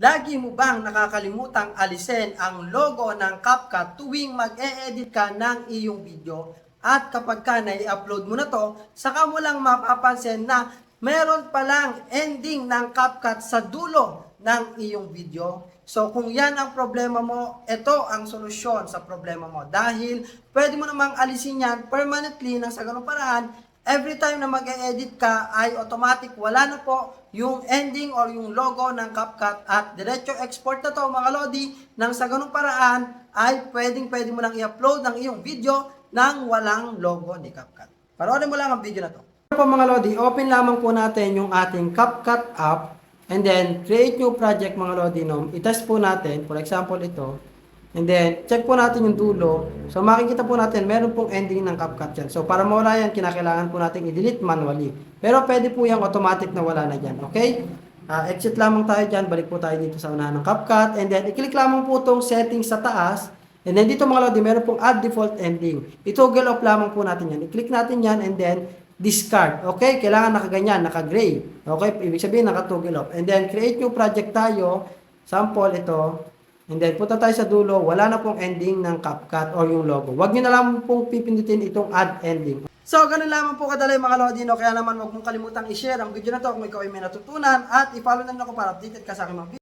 Lagi mo bang nakakalimutang alisin ang logo ng CapCut tuwing mag-e-edit ka ng iyong video? At kapag ka na-upload mo na to, saka mo lang mapapansin na meron palang ending ng CapCut sa dulo ng iyong video. So kung yan ang problema mo, ito ang solusyon sa problema mo. Dahil pwede mo namang alisin yan permanently nang sa ganung paraan, every time na mag-edit ka ay automatic wala na po yung ending or yung logo ng CapCut at diretso export na to mga lodi nang sa ganung paraan ay pwedeng pwede mo nang i-upload ng iyong video nang walang logo ni CapCut. Panoorin mo lang ang video na to. Po mga lodi, open lamang po natin yung ating CapCut app and then create new project mga lodi no. I-test po natin, for example ito. And then, check po natin yung dulo. So, makikita po natin, meron pong ending ng CapCut dyan. So, para mawala yan, kinakailangan po natin i-delete manually. Pero pwede po yung automatic na wala na dyan. Okay? Ah, exit lamang tayo dyan. Balik po tayo dito sa unahan ng CapCut. And then, i-click lamang po itong settings sa taas. And then, dito mga lodi, meron pong add default ending. I-toggle off lamang po natin yan. I-click natin yan and then, discard. Okay? Kailangan nakaganyan, naka-gray. Okay? Ibig sabihin, naka-toggle off. And then, create new project tayo. Sample ito. And then, punta tayo sa dulo, wala na pong ending ng CapCut or yung logo. Huwag nyo na lang pong pipindutin itong add ending. So, ganun lamang po kadali mga Lodino. Kaya naman huwag mong kalimutang i-share ang video na to kung ikaw ay may natutunan at i-follow na ako para updated ka sa aking mga video.